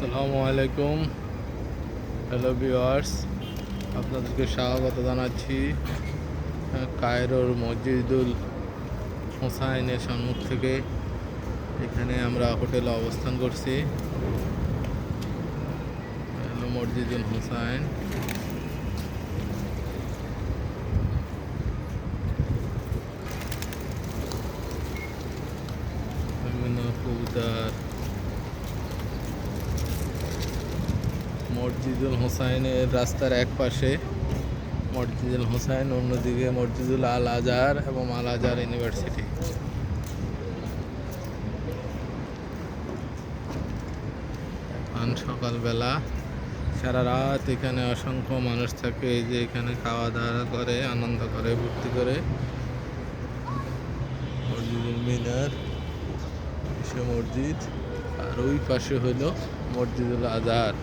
আসসালামু আলাইকুম। Hello viewers আপনাদেরকে স্বাগত জানাচ্ছি কায়রোর মসজিদুল হোসাইনের সম্মুখ থেকে। এখানে আমরা হোটেলে অবস্থান করছি। হ্যালো মসজিদুল হোসাইন। বিভিন্ন কবুতর মসজিদুল হোসাইনের রাস্তার এক পাশে মসজিদুল হোসাইন, অন্যদিকে মসজিদুল আল আজহার এবং আল আজহার ইউনিভার্সিটি। সকালবেলা সারা রাত এখানে অসংখ্য মানুষ থাকে, এই যে এখানে খাওয়া দাওয়া করে, আনন্দ করে ভর্তি করে। মসজিদুল মিনার বিশ্ব মসজিদ। আর ওই পাশে হলো মসজিদুল আজহার।